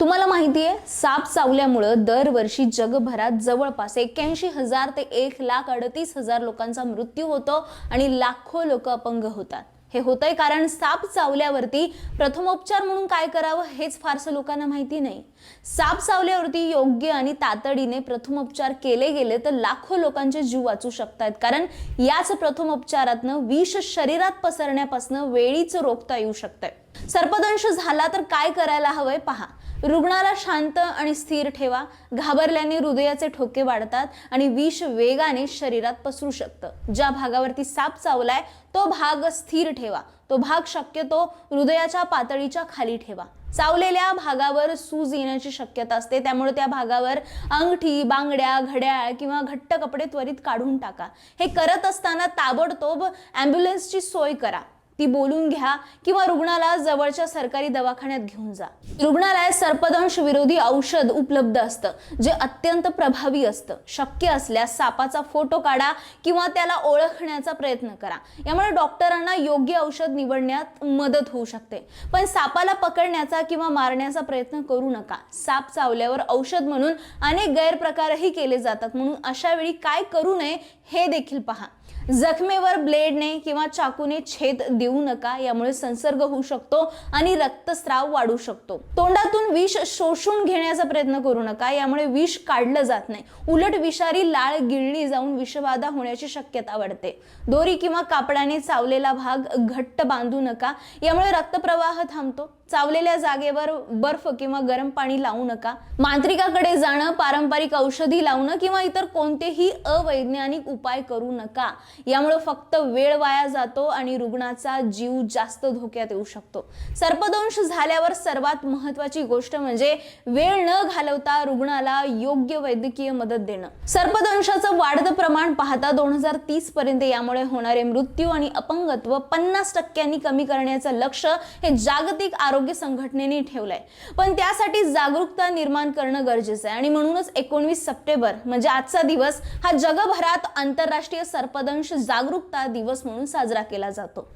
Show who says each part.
Speaker 1: तुम्हाला माहिती आहे साप चावल्यामुळं दरवर्षी जगभरात जवळपास एक्क्याऐंशी हजार ते एक लाख अडतीस हजार लोकांचा मृत्यू होतो आणि लाखो लोक अपंग होतात. हे होतंय कारण साप चावल्यावरती प्रथमोपचार म्हणून काय करावं हेच फारसं लोकांना माहिती नाही. साप चावल्यावरती योग्य आणि तातडीने प्रथमोपचार केले गेले तर लाखो लोकांचे जीव वाचू शकतात. कारण याच प्रथमोपचारातनं विष शरीरात पसरण्यापासून वेळीच रोखता येऊ शकतंय. सर्पदंश झाला तर काय करायला हवंय? पहा. रुग्णाला शांत आणि स्थिर ठेवा. घाबरल्याने हृदयाचे ठोके वाढतात आणि विष वेगाने शरीरात पसरू शकतं. ज्या भागावरती साप चावलाय तो भाग स्थिर ठेवा. तो भाग शक्यतो हृदयाच्या पातळीच्या खाली ठेवा. चावलेल्या भागावर सूज येण्याची शक्यता असते. त्यामुळे त्या भागावर अंगठी बांगड्या घड्याळ किंवा घट्ट कपडे त्वरित काढून टाका. हे करत असताना ताबडतोब ॲम्ब्युलन्सची सोय करा. ती बोलून घ्या किंवा रुग्णाला जवळच्या सरकारी दवाखान्यात घेऊन जा. रुग्णालयात सर्पदंश विरोधी औषध उपलब्ध असतं जे अत्यंत प्रभावी असतं. शक्य असल्यास सापाचा फोटो काढा किंवा त्याला ओळखण्याचा प्रयत्न करा. यामुळे डॉक्टरांना योग्य औषध निवडण्यात मदत होऊ शकते. पण सापाला पकडण्याचा किंवा मारण्याचा प्रयत्न करू नका. साप चावल्यावर औषध म्हणून अनेक गैरप्रकारही केले जातात म्हणून अशा वेळी काय करू नये हे देखील पहा. जखमेवर ब्लेडने किंवा चाकूने छेद देऊ नका यामुळे संसर्ग होऊ शकतो आणि रक्तस्राव वाढू शकतो. तोंडातून विष शोषून घेण्याचा प्रयत्न करू नका यामुळे विष काढलं जात नाही. उलट विषारी लाळ गिळली जाऊन विषबाधा होण्याची शक्यता वाढते. दोरी किंवा कापडाने चावलेला भाग घट्ट बांधू नका यामुळे रक्तप्रवाह थांबतो. चावलेल्या जागेवर बर्फ किंवा गरम पाणी लावू नका. मांत्रिकाकडे जाणं पारंपरिक औषधी लावणं किंवा इतर कोणतेही अवैज्ञानिक उपाय करू नका. यामुळे फक्त वेळ वाया जातो आणि रुग्णाचा जीव जास्त धोक्यात येऊ शकतो. सर्पदंश झाल्यावर सर्वात महत्वाची गोष्ट म्हणजे वेळ न घालवता रुग्णाला योग्य वैद्यकीय मदत देणं. सर्पदंशाचं वाढतं प्रमाण पाहता दोन हजार तीस पर्यंत यामुळे होणारे मृत्यू आणि अपंगत्व पन्नास टक्क्यांनी कमी करण्याचं लक्ष हे जागतिक आरोग्य संघटनेने ठेवलंय. पण त्यासाठी जागरूकता निर्माण करणं गरजेचं आहे. आणि म्हणूनच एकोणवीस सप्टेंबर म्हणजे आजचा दिवस हा जगभरात आंतरराष्ट्रीय सर्पदंश जागरूकता दिवस म्हणून साजरा केला जातो.